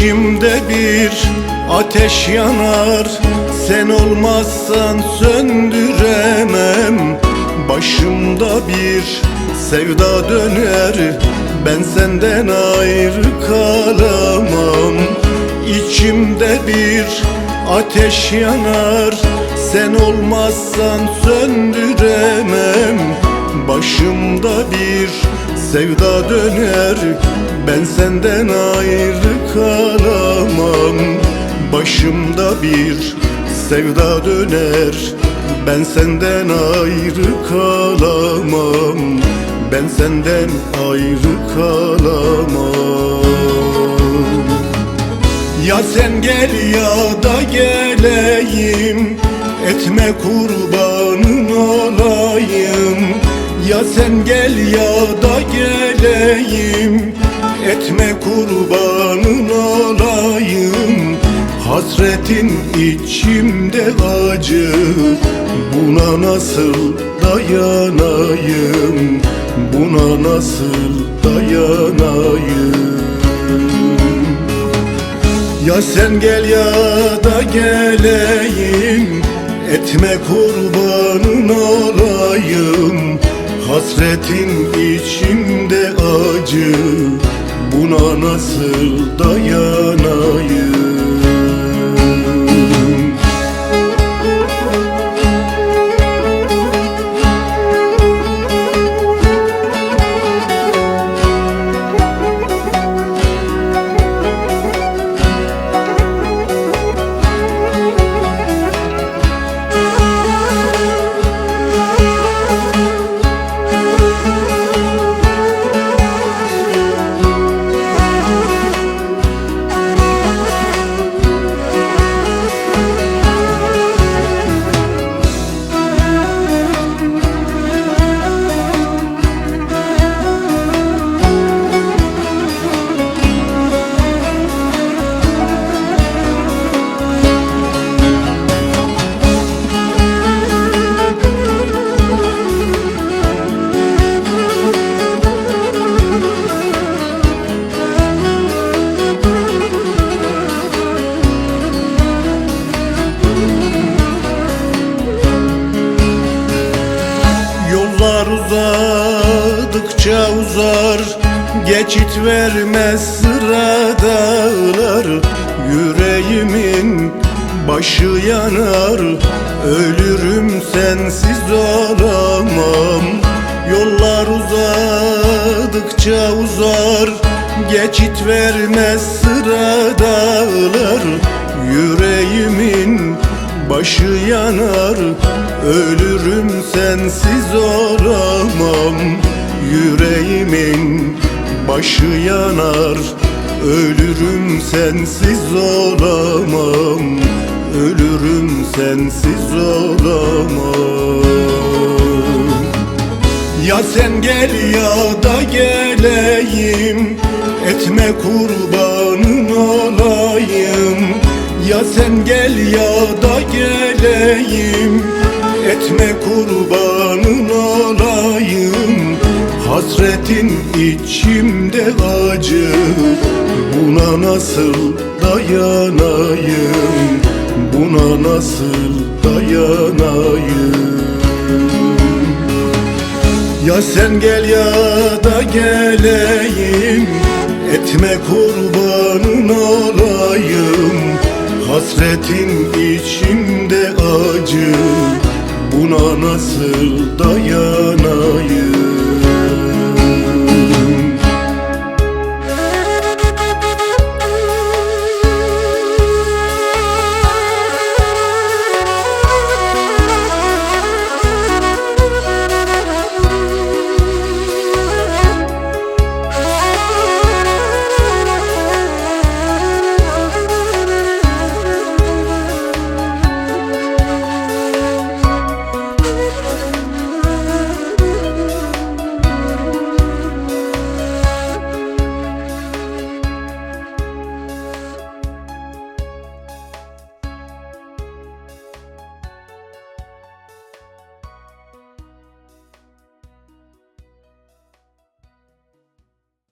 İçimde bir ateş yanar. Sen olmazsan söndüremem. Başımda bir sevda döner. Ben senden ayrı kalamam. İçimde bir ateş yanar. Sen olmazsan söndüremem. Başımda bir sevda döner Ben senden ayrı kalamam. Başımda bir sevda döner. Ben senden ayrı kalamam. Ben senden ayrı kalamam. Ya sen gel ya da geleyim. Etme kurbanın olayım. Ya sen gel ya da geleyim Etme kurbanın olayım. Hasretin içimde acı Buna nasıl dayanayım? Buna nasıl dayanayım? Ya sen gel ya da geleyim Etme kurbanın olayım. Hasretin içimde acı Buna nasıl dayanayım uzadıkça uzar Geçit vermez sıradalar Yüreğimin başı yanar Ölürüm sensiz olamam Yollar uzadıkça uzar Geçit vermez sıradalar Yüreğimin başı yanar Ölürüm sensiz olamam Yüreğimin başı yanar. Ölürüm sensiz olamam. Ölürüm sensiz olamam. Ya sen gel ya da geleyim. Etme kurbanın olayım. Ya sen gel ya da geleyim. Etme kurbanın olayım Hasretin içimde acı. Buna nasıl dayanayım? Buna nasıl dayanayım? Ya sen gel ya da geleyim. Etme kurbanın olayım. Hasretin içimde acı. Buna nasıl dayanayım